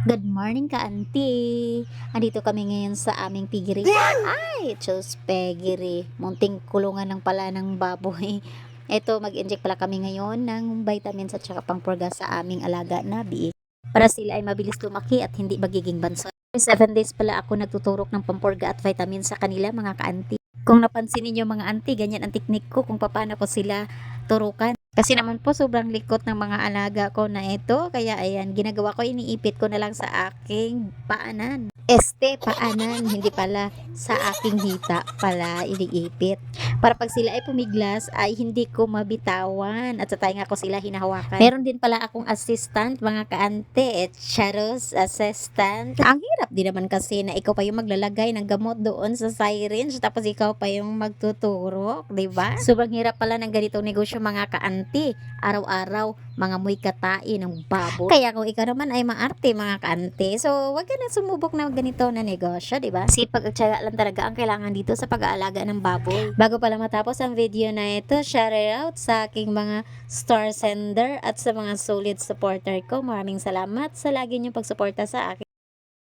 Good morning ka, auntie. Andito kami ngayon sa aming piggery. Ay, Chus piggery. Munting kulungan ng pala ng baboy. Ito, mag-inject pala kami ngayon ng vitamins at saka pangpurga sa aming alaga na biik. Para sila ay mabilis lumaki at hindi magiging banso. 7 days pala ako nagtuturok ng pampurga at vitamins sa kanila mga ka-auntie. Kung napansin niyo mga auntie, ganyan ang teknik ko kung paano ko sila turukan. Kasi naman po sobrang likot ng mga alaga ko na ito. Kaya ayan, ginagawa ko, iniipit ko na lang sa aking paanan. Este, paanan, hindi pala sa aking hita pala iniipit. Para pag sila ay pumiglas, ay hindi ko mabitawan. At sa tayo ko sila hinahawakan. Meron din pala akong assistant, mga kaante. Eh, Charos assistant. Ang hirap din naman kasi na ikaw pa yung maglalagay ng gamot doon sa syringe. Tapos ikaw pa yung magtuturok, di ba? Sobrang hirap pala ng ganitong negosyo mga kaante. Araw-araw, mga muy katai ng baboy. Kaya kung ikaw naman ay maarte mga kaante, so wag ka na sumubok na ganito na negosyo, di ba? Sipag at syaga lang talaga ang kailangan dito sa pag-aalaga ng baboy. Bago pala matapos ang video na ito, shout out sa aking mga star sender at sa mga solid supporter ko. Maraming salamat sa lagi niyong pagsuporta sa akin.